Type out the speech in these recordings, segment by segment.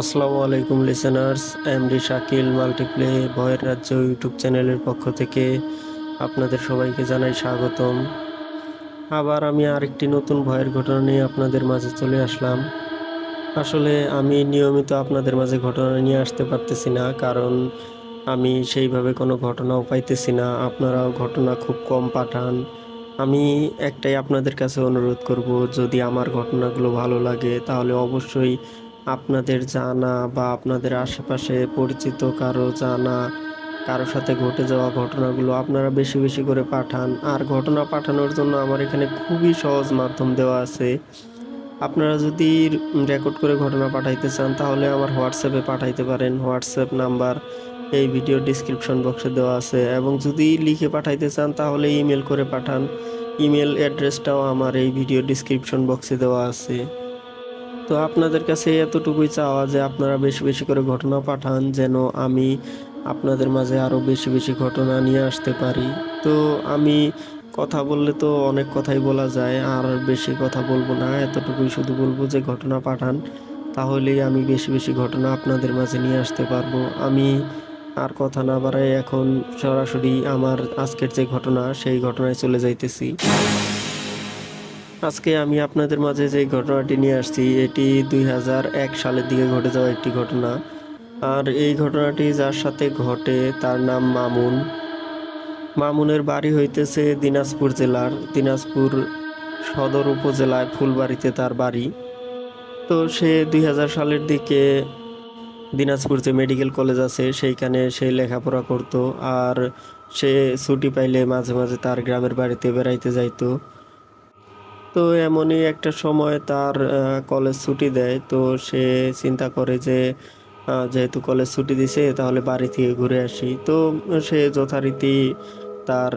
আসসালামু আলাইকুম listeners MD Shakil multiplay ভয়ের রাজ্য ইউটিউব চ্যানেলের পক্ষ থেকে আপনাদের সবাইকে জানাই স্বাগতম। আবার আমি আরেকটি নতুন ভয়ের ঘটনা নিয়ে আপনাদের মাঝে চলে আসলাম। আসলে আমি নিয়মিত আপনাদের মাঝে ঘটনা নিয়ে আসতে পারতেছি না, কারণ আমি সেইভাবে কোনো ঘটনাও পাইতেছি না। আপনারাও ঘটনা খুব কম পাঠান। আমি একটাই আপনাদের কাছে অনুরোধ করব, যদি আমার ঘটনাগুলো ভালো লাগে, তাহলে অবশ্যই আপনাদের জানা বা আপনাদের আশেপাশে পরিচিত কারও জানা কারোর সাথে ঘটে যাওয়া ঘটনাগুলো আপনারা বেশি বেশি করে পাঠান। আর ঘটনা পাঠানোর জন্য আমার এখানে খুবই সহজ মাধ্যম দেওয়া আছে। আপনারা যদি রেকর্ড করে ঘটনা পাঠাইতে চান, তাহলে আমার হোয়াটসঅ্যাপে পাঠাইতে পারেন। হোয়াটসঅ্যাপ নাম্বার এই ভিডিও ডিসক্রিপশন বক্সে দেওয়া আছে। এবং যদি লিখে পাঠাইতে চান, তাহলে ইমেল করে পাঠান। ইমেল অ্যাড্রেসটাও আমার এই ভিডিও ডিসক্রিপশন বক্সে দেওয়া আছে। তো আপনাদের কাছে এতটুকুই চাওয়া যে আপনারা বেশি বেশি করে ঘটনা পাঠান, যেন আমি আপনাদের মাঝে আরও বেশি বেশি ঘটনা নিয়ে আসতে পারি। তো আমি কথা বললে তো অনেক কথাই বলা যায়, আর বেশি কথা বলব না, এতটুকুই শুধু বলব যে ঘটনা পাঠান, তাহলেই আমি বেশি বেশি ঘটনা আপনাদের মাঝে নিয়ে আসতে পারব। আমি আর কথা না বাড়াই এখন সরাসরি আমার আজকের যে ঘটনা, সেই ঘটনায় চলে যাইতেছি। আজকে আমি আপনাদের মাঝে যে ঘটনাটি নিয়ে আসছি, এটি দুই হাজার এক সালের দিকে ঘটে যাওয়া একটি ঘটনা। আর এই ঘটনাটি যার সাথে ঘটে তার নাম মামুন। মামুনের বাড়ি হইতেছে দিনাজপুর জেলার, দিনাজপুর সদর উপজেলায় ফুলবাড়িতে তার বাড়ি। তো সে দুই হাজার সালের দিকে দিনাজপুর যে মেডিকেল কলেজ আছে, সেইখানে সে লেখাপড়া করতো। আর সে ছুটি পাইলে মাঝে মাঝে তার গ্রামের বাড়িতে বেড়াইতে যাইতো। তো এমনই একটা সময় তার কলেজ ছুটি দেয়। তো সে চিন্তা করে যে যেহেতু কলেজ ছুটি দিছে, তাহলে বাড়ি থেকে ঘুরে আসি। তো সে যথারীতি তার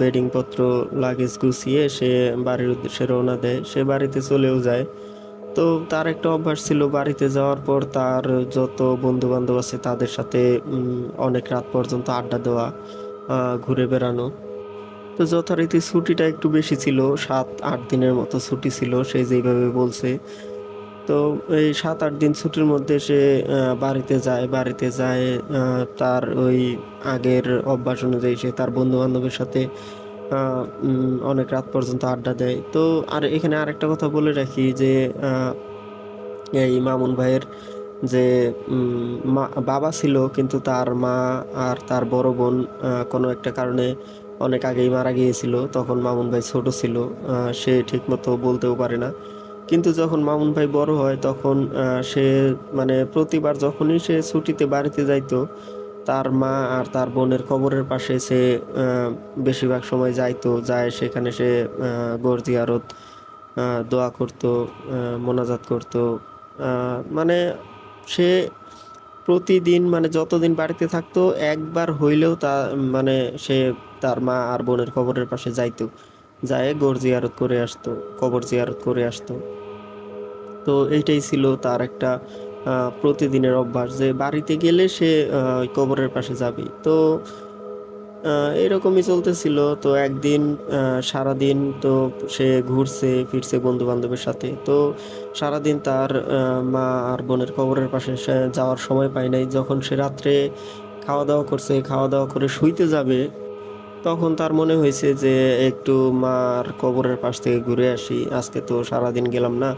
বেডিংপত্র লাগেজ গুছিয়ে সে বাড়ির উদ্দেশ্যে রওনা দেয়। সে বাড়িতে চলেও যায়। তো তার একটা অভ্যাস ছিল, বাড়িতে যাওয়ার পর তার যত বন্ধু বান্ধব আছে তাদের সাথে অনেক রাত পর্যন্ত আড্ডা দেওয়া ঘুরে বেড়ানো। তো যথারীতি ছুটিটা একটু বেশি ছিল, সাত, আট দিনের মতো ছুটি ছিল, সে যেইভাবে বলছে। তো এই সাত, আট দিন ছুটির মধ্যে সে বাড়িতে যায় বাড়িতে যায় তার ওই আগের অভ্যাস অনুযায়ী সে তার বন্ধু বান্ধবের সাথে অনেক রাত পর্যন্ত আড্ডা দেয়। তো আর এখানে আরেকটা কথা বলে রাখি যে এই মামুন ভাইয়ের যে মা, বাবা ছিল, কিন্তু তার মা আর তার বড় বোন কোনো একটা কারণে অনেক আগেই মারা গিয়েছিল তখন মামুন ভাই ছোট ছিল সে ঠিকমতো বলতেও পারে না। কিন্তু যখন মামুন ভাই বড় হয় তখন সে মানে প্রতিবার যখনই সে ছুটিতে বাড়িতে যাইতো তার মা আর তার বোনের কবরের পাশে সে বেশিরভাগ সময় যাইতো যায় সেখানে সে গোর জিয়ারত আহ, দোয়া করতো মোনাজাত করতো। মানে সে প্রতিদিন মানে যতদিন বাড়িতে থাকতো, একবার হইলেও তা মানে সে তার মা আর বোনের কবরের পাশে যাইতো। যায় গোর জিয়ারত করে আসতো, কবর জিয়ারত করে আসতো। তো এইটাই ছিল তার একটা প্রতিদিনের অভ্যাস যে বাড়িতে গেলে সে কবরের পাশে যাবে তো এরকমই চলতেছিল। তো একদিন সারাদিন তো সে ঘুরছে, ফিরছে বন্ধু বান্ধবের সাথে। তো সারাদিন তার মা আর বোনের কবরের পাশে যাওয়ার সময় পায় নাই। যখন সে রাত্রে খাওয়া দাওয়া করছে খাওয়া দাওয়া করে শুইতে যাবে, তখন তার মনে হয়েছে যে, একটু মার কবরের পাশ থেকে ঘুরে আসি। আজকে তো সারাদিন গেলাম না।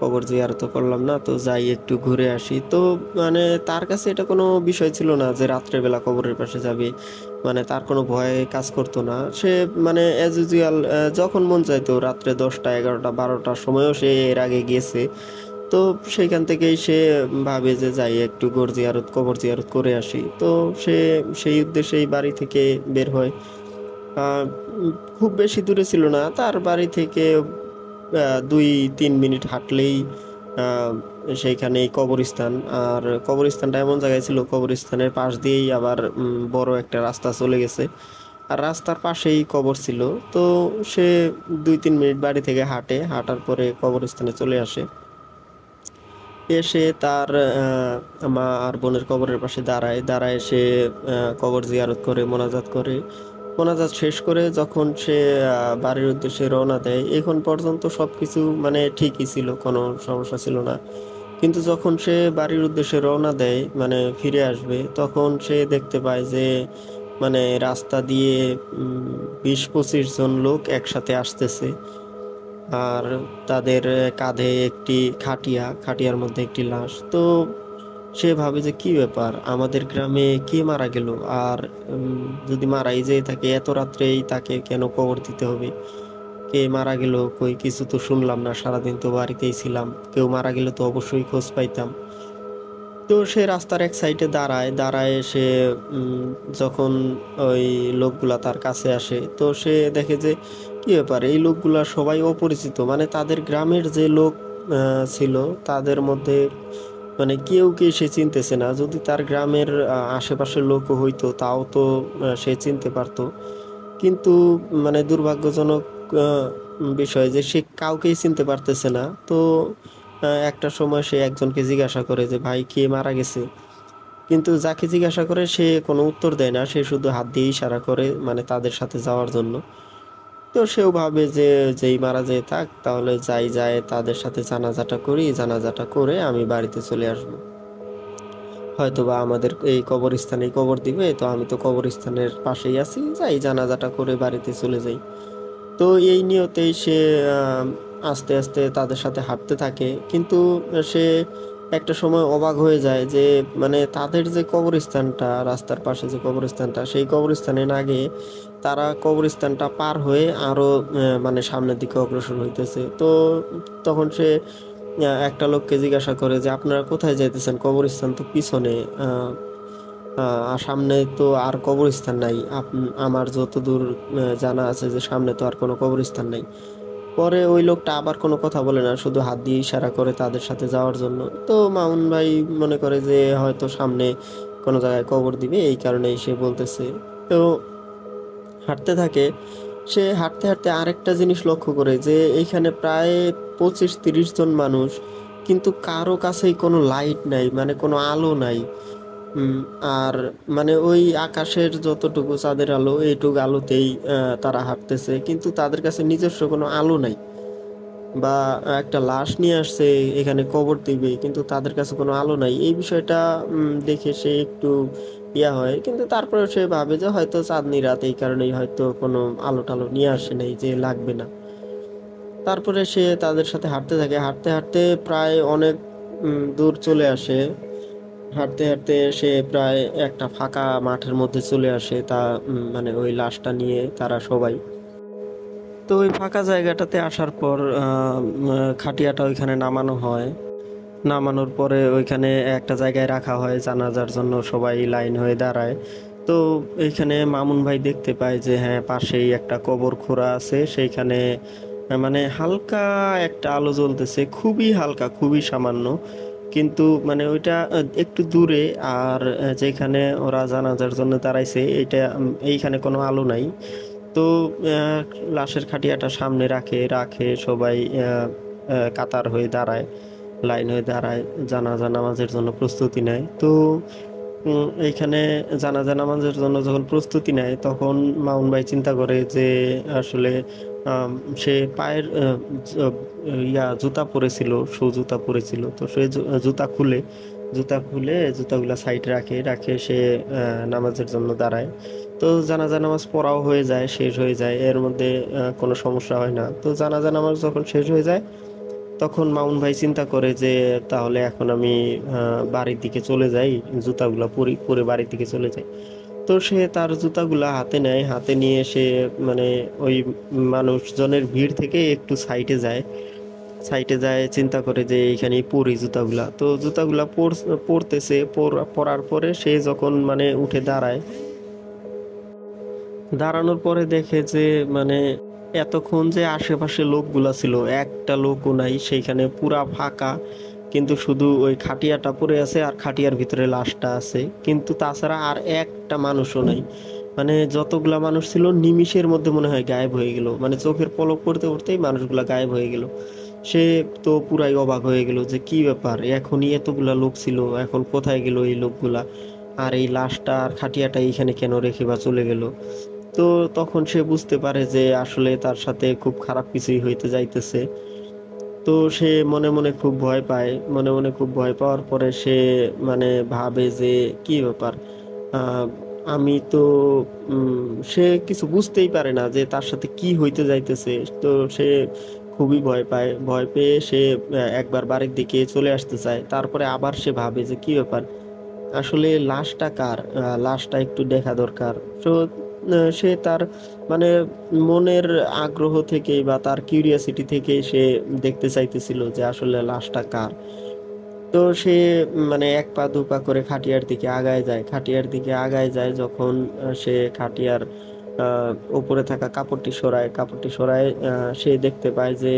কবর জিয়ারত করলাম না, তো যাই একটু ঘুরে আসি। তো মানে তার কাছে এটা কোনো বিষয় ছিল না যে রাত্রেবেলা কবরের পাশে যাবে মানে তার কোনো ভয় কাজ করতো না। সে মানে অ্যাজ ইউজুয়াল যখন মন চাইতো রাত্রে দশটা, এগারোটা, বারোটার সময়ও সে এর আগে গিয়েছে। তো সেইখান থেকেই সে ভাবে যে যাই একটু গোর জিয়ারত, কবর জিয়ারত করে আসি। তো সে সেই উদ্দেশ্যেই বাড়ি থেকে বের হয়। খুব বেশি দূরে ছিল না, তার বাড়ি থেকে দুই, তিন মিনিট হাঁটলেই সেইখানে কবরস্থান। আর কবরস্থানটা এমন জায়গায় ছিল, কবরস্থানের পাশ দিয়েই আবার বড় একটা রাস্তা চলে গেছে। আর রাস্তার পাশেই কবর ছিল। তো সে দুই, তিন মিনিট বাড়ি থেকে হাঁটে। হাঁটার পরে কবরস্থানে চলে আসে। এসে তার মা আর বোনের কবরের পাশে দাঁড়ায়। দাঁড়ায় সে কবর জিয়ারত করে, মোনাজাত করে। মোনাজাত শেষ করে যখন সে বাড়ির উদ্দেশ্যে রওনা দেয়, এখন পর্যন্ত সব কিছু মানে ঠিকই ছিল, কোনো সমস্যা ছিল না। কিন্তু যখন সে বাড়ির উদ্দেশ্যে রওনা দেয় মানে ফিরে আসবে, তখন সে দেখতে পায় যে মানে রাস্তা দিয়ে বিশ পঁচিশ জন লোক একসাথে আসতেছে। আর তাদের কাঁধে একটি খাটিয়া, খাটিয়ার মধ্যে একটি লাশ। তো সে ভাবে যে কি ব্যাপার? আমাদের গ্রামে কে মারা গেল? আর যদি মারাই যেয়ে থাকে, এত রাত্রেই তাকে কেন কবর দিতে হবে? কে মারা গেল? কই, কিছু তো শুনলাম না, সারাদিন তো বাড়িতেই ছিলাম। কেউ মারা গেলে তো অবশ্যই খোঁজ পাইতাম। তো সে রাস্তার এক সাইডে দাঁড়ায় দাঁড়ায় সে যখন ওই লোকগুলা তার কাছে আসে, তো সে দেখে যে কি ব্যাপার? এই লোকগুলা সবাই অপরিচিত। মানে তাদের গ্রামের যে লোক ছিল, তাদের মধ্যে মানে কেউ কে সে চিনতেছে না। যদি তার গ্রামের আশেপাশের লোকও হইতো, তাও তো সে চিনতে পারতো। কিন্তু মানে দুর্ভাগ্যজনক বিষয় যে সে কাউকেই চিনতে পারতেছে না। তো একটা সময় সে একজনকে জিজ্ঞাসা করে যে, ভাই, কে মারা গেছে? কিন্তু যাকে জিজ্ঞাসা করে সে কোনো উত্তর দেয় না। সে শুধু হাত দিয়ে ইশারা করে মানে তাদের সাথে যাওয়ার জন্য। তো সেও ভাবে যে যেই মারা যায় থাক, তাহলে যাই যায় তাদের সাথে জানাজাটা করি, জানাজাটা করে আমি বাড়িতে চলে আসব। হয়তো বা আমাদের এই কবরস্থানেই কবর দিবে, তো আমি তো কবরস্থানের পাশেই আছি, যাই জানাজাটা করে বাড়িতে চলে যাই। তো এই নিয়তেই সে আস্তে আস্তে তাদের সাথে হাঁটতে থাকে, কিন্তু সে একটা সময় অবাক হয়ে যায় যে মানে তাদের যে কবরস্থানটা রাস্তার পাশে যে কবরস্থানটা সেই কবরস্থানে না গিয়ে তারা কবরস্থানটা পার হয়ে আরও আহ, মানে সামনের দিকে অগ্রসর হইতেছে। তো তখন সে একটা লোককে জিজ্ঞাসা করে যে আপনারা কোথায় যাইতেছেন? কবরস্থান তো পিছনে আর সামনে তো আর কবরস্থান নাই। আমার যতদূর জানা আছে যে সামনে তো আর কোনো কবরস্থান নাই। পরে ওই লোকটা আবার কোনো কথা বলে না, শুধু হাত দিয়ে ইশারা করে তাদের সাথে যাওয়ার জন্য। তো মামুন ভাই মনে করে যে হয়তো সামনে কোনো জায়গায় কবর দিবে, এই কারণেই সে বলতেছে। তো হাঁটতে থাকে, সে হাঁটতে হাঁটতে আরেকটা জিনিস লক্ষ্য করে যে এইখানে প্রায় পঁচিশ তিরিশ জন মানুষ, কিন্তু কারও কাছেই কোনো লাইট নাই মানে কোনো আলো নাই। আর মানে ওই আকাশের যতটুকু চাঁদের আলো, এইটুকু আলোতেই তারা হাঁটতেছে। কিন্তু তাদের কাছে নিজস্ব কোনো আলো নাই বা একটা লাশ নিয়ে আসছে, এখানে কবর দিবে, কিন্তু তাদের কাছে কোনো আলো নাই। এই বিষয়টা দেখে সে একটু ইয়া হয়। কিন্তু তারপরে সে ভাবে যে হয়তো চাঁদনি রাত এই কারণেই হয়তো কোনো আলো টালো নিয়ে আসে নাই, যে লাগবে না। তারপরে সে তাদের সাথে হাঁটতে থাকে। হাঁটতে হাঁটতে প্রায় অনেক দূর চলে আসে। হাঁটতে হাঁটতে সে প্রায় একটা ফাঁকা মাঠের মধ্যে চলে আসে তা মানে ওই লাশটা নিয়ে তারা সবাই। তো ওই ফাঁকা জায়গাটাতে আসার পর খাটিয়াটা ওইখানে নামানো হয়। নামানোর পরে ওইখানে একটা জায়গায় রাখা হয় জানাজার জন্য সবাই লাইন হয়ে দাঁড়ায়। তো এইখানে মামুন ভাই দেখতে পায় যে হ্যাঁ পাশেই একটা কবর খোঁড়া আছে। সেইখানে মানে হালকা একটা আলো জ্বলতেছে, খুবই হালকা, খুবই সামান্য। কিন্তু মানে ওইটা একটু দূরে আর যেখানে ওরা জানাজার জন্য দাঁড়াইছে, এইটা এইখানে কোনো আলো নাই। তো লাশের খাটিয়াটা সামনে রাখে রাখে সবাই কাতার হয়ে দাঁড়ায়, লাইন হয়ে দাঁড়ায়, জানাজা নামাজের জন্য প্রস্তুতি নেয়। তো এইখানে জানাজা নামাজের জন্য যখন প্রস্তুতি নেয়, তখন মামুন ভাই চিন্তা করে যে আসলে সে পায়ের ইয়া জুতা পরেছিল, শু জুতা পরেছিল। তো সে জুতা খুলে জুতা খুলে জুতাগুলা সাইড রাখে রাখে সে নামাজের জন্য দাঁড়ায়। তো জানাজা নামাজ পড়াও হয়ে যায়, শেষ হয়ে যায়, এর মধ্যে কোনো সমস্যা হয় না। তো জানাজা নামাজ যখন শেষ হয়ে যায়, তখন মামুন ভাই চিন্তা করে যে, তাহলে এখন আমি বাড়ির দিকে চলে যাই, জুতাগুলা পরি, পরে বাড়ির দিকে চলে যাই। তো সে তার জুতাগুলা হাতে নেয়, হাতে নিয়ে সে মানে ওই মানুষজনের ভিড় থেকে একটু সাইডে যায়। সাইটে যায়, চিন্তা করে যে এইখানেই পরি জুতাগুলা। তো জুতাগুলা পর- পরতেছে, পর- পরার পরে সে যখন মানে উঠে দাঁড়ায়, দাঁড়ানোর পরে দেখে যে মানে এতক্ষণ যে আশেপাশে লোকগুলা ছিল, একটা লোকও নাই, সেইখানে পুরা ফাঁকা। কিন্তু শুধু ওই খাটিয়াটা পড়ে আছে আর খাটিয়ার ভিতরে লাশটা আছে। কিন্তু তাছাড়া আর একটা মানুষও নাই। মানে যতগুলা মানুষ ছিল, নিমিষের মধ্যে মনে হয় গায়েব হয়ে গেল। মানে চোখের পলক পড়তে পড়তেই মানুষগুলা গায়েব হয়ে গেল। সে তো পুরাই অবাক হয়ে গেল যে কি ব্যাপার? এখনই এতগুলা লোক ছিল, এখন কোথায় গেল এই লোকগুলা? আর এই লাশটা আর খাটিয়াটা এইখানে কেন রেখে বা চলে গেল? তো তখন সে বুঝতে পারে যে আসলে তার সাথে খুব খারাপ কিছুই হইতে যাইতেছে। তো সে মনে মনে খুব ভয় পায়, মনে মনে খুব ভয় পাওয়ার পরে সে মানে ভাবে যে কি ব্যাপার? আমি তো সে কিছু বুঝতেই পারে না যে তার সাথে কি হইতে যাইতেছে। তো সে খুবই ভয় পায়, ভয় পেয়ে সে একবার বাড়ির দিকে চলে আসতে চায়। তারপরে আবার সে ভাবে যে কি ব্যাপার? আসলে লাশটা কার? লাশটা একটু দেখা দরকার। তো সে তার মানে মনের আগ্রহ থেকে বা তার কিউরিয়াসিটি থেকে সে দেখতে চাইতেছিল যে আসলে লাশটা কার। তো সে মানে এক পা দু পা করে খাটিয়ার দিকে আগায় যায়। খাটিয়ার দিকে আগায় যায় যখন সে খাটিয়ার উপরে থাকা কাপড়টি সরায়। কাপড়টি সরায় সে দেখতে পায় যে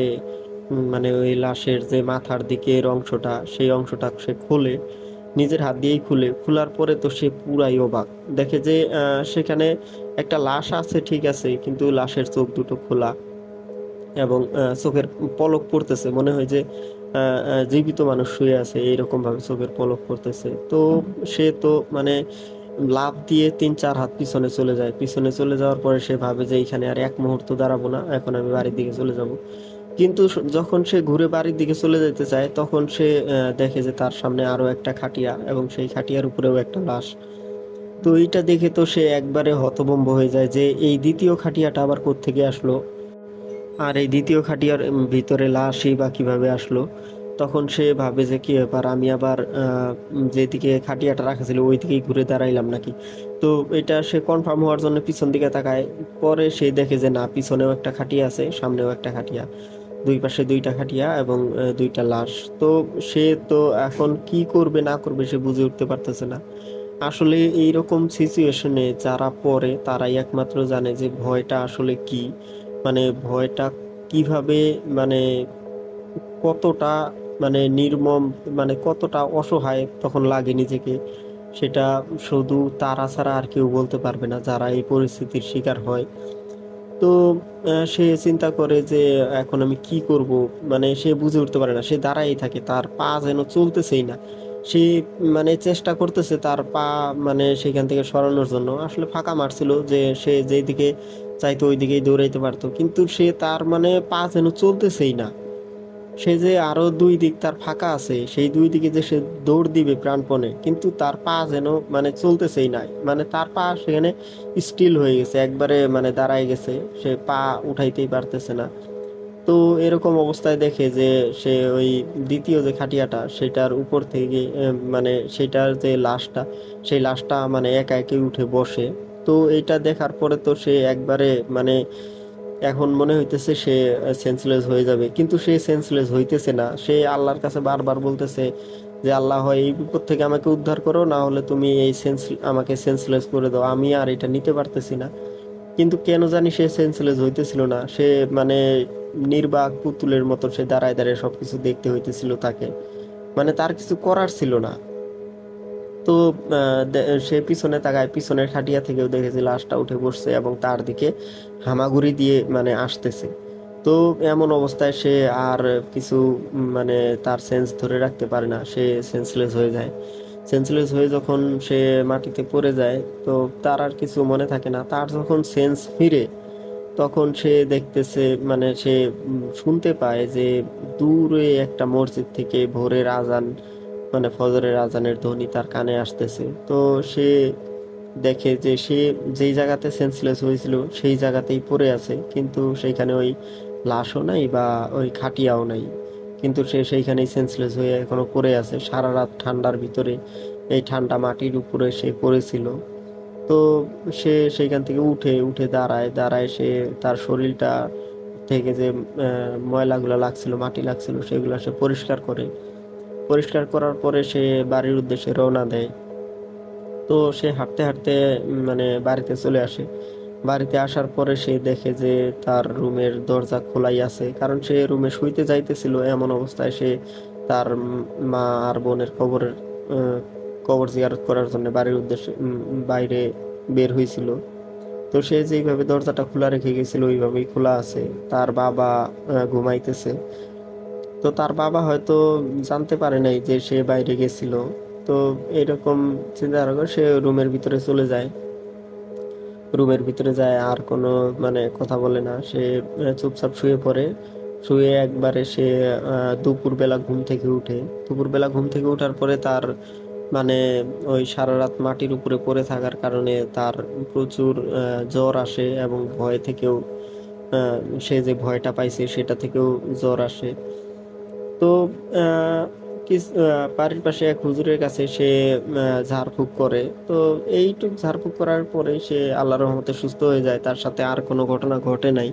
মানে ওই লাশের যে মাথার দিকের অংশটা, সেই অংশটা সে খোলে, নিজের হাত দিয়েই খুলে। খোলার পরে তো সে পুরাই অবাক। দেখে যে সেখানে একটা লাশ আছে, ঠিক আছে, কিন্তু লাশের চোখ দুটো খোলা এবং চোখের পলক পড়তেছে। মনে হয় যে জীবিত মানুষ শুয়ে আছে এইরকম ভাবে চোখের পলক পড়তেছে। তো সে তো মানে লাফ দিয়ে তিন চার হাত পিছনে চলে যায়। পিছনে চলে যাওয়ার পরে সে ভাবে যে এখানে আর এক মুহূর্ত দাঁড়াবো না, এখন আমি বাড়ির দিকে চলে যাব। কিন্তু যখন সে ঘুরে বাড়ির দিকে চলে যেতে চায়, তখন সে দেখে যে তার সামনে আরও একটা খাটিয়া এবং সেই খাটিয়ার উপরেও একটা লাশ। তো এইটা দেখে তো সে একবারে হতভম্ব হয়ে যায় যে এই দ্বিতীয় খাটিয়াটা আবার কোত্থেকে আসলো? আর এই দ্বিতীয় খাটিয়ার ভিতরে লাশই বা কীভাবে আসলো? তখন সে ভাবে যে কী ব্যাপার, আমি আবার যেদিকে খাটিয়াটা রাখা ছিল ওই দিকেই ঘুরে দাঁড়াইলাম নাকি? তো এটা সে কনফার্ম হওয়ার জন্য পিছন দিকে তাকায়। পরে সে দেখে যে না, পিছনেও একটা খাটিয়া আছে, সামনেও একটা খাটিয়া। দুই পাশে দুইটা খাটিয়া এবং দুইটা লাশ। তো সে তো এখন কি করবে, না করবে সে বুঝে উঠতে পারতেছে না। আসলে এইরকম সিচুয়েশনে যারা পড়ে, তারাই একমাত্র জানে যে ভয়টা আসলে কি। মানে ভয়টা কীভাবে মানে কতটা মানে নির্মম মানে কতটা অসহায় তখন লাগে নিজেকে। সেটা শুধু তারা ছাড়া আর কেউ বলতে পারবে না, যারা এই পরিস্থিতির শিকার হয়। তো সে চিন্তা করে যে এখন আমি কি করব? মানে সে বুঝে উঠতে পারে না, সে দাঁড়াই থাকে, তার পা যেন চলতেছেই না। সে মানে চেষ্টা করতেছে তার পা মানে সেখান থেকে সরানোর জন্য। আসলে ফাঁকা মারছিল যে সে যেই দিকে চাইতো ওই দিকেই দৌড়াইতে পারতো। কিন্তু সে তার মানে পা যেন চলতেছেই না। সে যে আরও দুই দিক তার ফাঁকা আছে, সেই দুই দিকে যে সে দৌড় দিবে প্রাণপণে, কিন্তু তার পা যেন মানে চলতেছেই নাই মানে তার পা সেখানে স্টিল হয়ে গেছে, একবারে মানে দাঁড়ায় গেছে। সে পা উঠাইতেই পারতেছে না। তো এরকম অবস্থায় দেখে যে সে ওই দ্বিতীয় যে খাটিয়াটা, সেটার উপর থেকে মানে সেটার যে লাশটা, সেই লাশটা মানে একা একে উঠে বসে। তো এটা দেখার পরে তো সে একবারে মানে এখন মনে হইতেছে সে সেন্সলেস হয়ে যাবে। কিন্তু সে সেন্সলেস হইতেছে না। সে আল্লাহর কাছে বারবার বলতেছে যে, আল্লাহ হয় এই বিপদ থেকে আমাকে উদ্ধার করো, না হলে তুমি এই সেন্স আমাকে সেন্সলেস করে দাও। আমি আর এটা নিতে পারতেছি না। কিন্তু কেন জানি সে সেন্সলেস হইতেছিল না। সে মানে নির্বাক পুতুলের মতো সে দাঁড়ায় দাঁড়ায় সবকিছু দেখতে হইতেছিল তাকে। মানে তার কিছু করার ছিল না। তো সে পিছনে তাকায়, পিছনের খাটিয়া থেকেও দেখেছে লাশটা উঠে বসছে এবং তার দিকে হামাগুড়ি দিয়ে মানে আসতেছে। তো এমন অবস্থায় সে আর কিছু মানে তার সেন্স ধরে রাখতে পারে না। সে সেন্সলেস হয়ে যায়। সেন্সলেস হয়ে যখন সে মাটিতে পড়ে যায়, তো তার আর কিছু মনে থাকে না। তার যখন সেন্স ফিরে, তখন সে দেখতেছে মানে সে শুনতে পায় যে দূরে একটা মসজিদ থেকে ভোরের আজান মানে ফজরের আজানের ধ্বনি তার কানে আসতেছে। তো সে দেখে যে সে যেই জায়গাতে সেন্সলেস হয়েছিল, সেই জায়গাতেই পড়ে আছে। কিন্তু সেইখানে ওই লাশও নাই বা ওই খাটিয়াও নাই। কিন্তু সে সেইখানেই সেন্সলেস হয়ে এখনও পড়ে আছে। সারা রাত ঠান্ডার ভিতরে এই ঠান্ডা মাটির উপরে সে পড়েছিল। তো সে সেইখান থেকে উঠে উঠে দাঁড়ায় দাঁড়ায় সে তার শরীরটা থেকে যে ময়লাগুলো লাগছিল, মাটি লাগছিল, সেগুলো সে পরিষ্কার করে। পরিষ্কার করার পরে সে বাড়ির উদ্দেশ্যে রওনা দেয়। তো সে হাঁটতে হাঁটতে মানে বাড়িতে চলে আসে। বাড়িতে আসার পরে সে দেখে যে তার রুমের দরজা খোলাই আছে। কারণ সে রুমে শুইতে যাইতেছিল এমন অবস্থায় সে তার মা আর বোনের কবরের কবর জিয়ারত করার জন্য বাড়ির উদ্দেশ্যে বাইরে বের হয়েছিল তো সে যেইভাবে দরজাটা খোলা রেখে গেছিল, ওইভাবেই খোলা আছে। তার বাবা ঘুমাইতেছে। তো তার বাবা হয়তো জানতে পারে নাই যে সে বাইরে গেছিল। তো এরকম চিন্তা করে সে রুমের ভিতরে চলে যায়। রুমের ভিতরে যায়, আর কোনো মানে কথা বলে না। সে চুপচাপ শুয়ে পড়ে। শুয়ে একবারে সে দুপুরবেলা ঘুম থেকে উঠে। দুপুরবেলা ঘুম থেকে ওঠার পরে তার মানে ওই সারা রাত মাটির উপরে পড়ে থাকার কারণে তার প্রচুর জ্বর আসে এবং ভয় থেকেও সে যে ভয়টা পাইছে সেটা থেকেও জ্বর আসে। তো বাড়ির পাশে এক হুজুরের কাছে সে ঝাড়ফুঁক করে। তো এইটুক ঝাড়ফুঁক করার পরে সে আল্লাহর রহমতে সুস্থ হয়ে যায়, তার সাথে আর কোনো ঘটনা ঘটে নাই।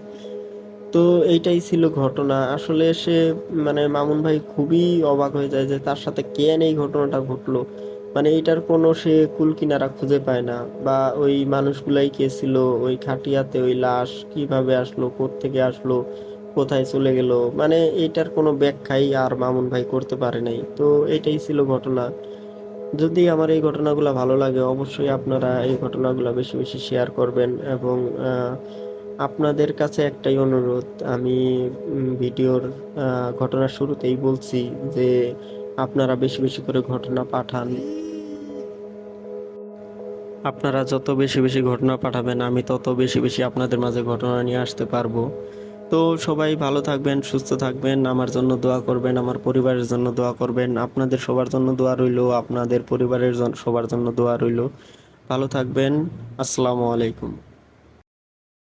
তো এইটাই ছিল ঘটনা। আসলে সে মানে মামুন ভাই খুবই অবাক হয়ে যায় যে তার সাথে কেন এই ঘটনাটা ঘটলো? মানে এটার কোনো সে কুল কিনারা খুঁজে পায় না। বা ওই মানুষগুলাই কে ছিল? ওই খাটিয়াতে ওই লাশ কীভাবে আসলো? থেকে আসলো? কোথায় চলে গেল? মানে এটার কোনো ব্যাখ্যাই আর মামুন ভাই করতে পারে নাই। তো এটাই ছিল ঘটনা। যদি আমার এই ঘটনাগুলো ভালো লাগে, অবশ্যই আপনারা এই ঘটনাগুলো বেশি বেশি শেয়ার করবেন এবং আপনাদের কাছে একটাই অনুরোধ। আমি ভিডিওর ঘটনার শুরুতেই বলছি যে, আপনারা বেশি বেশি করে ঘটনা পাঠান। আপনারা যত বেশি বেশি ঘটনা পাঠাবেন, আমি তত বেশি বেশি আপনাদের মাঝে ঘটনা নিয়ে আসতে পারব। তো সবাই ভালো থাকবেন, সুস্থ থাকবেন, আমার জন্য দোয়া করবেন, আমার পরিবারের জন্য দোয়া করবেন, আপনাদের সবার জন্য দোয়া রইল, আপনাদের পরিবারের সবার জন্য দোয়া রইল। ভালো থাকবেন, আসসালামু আলাইকুম।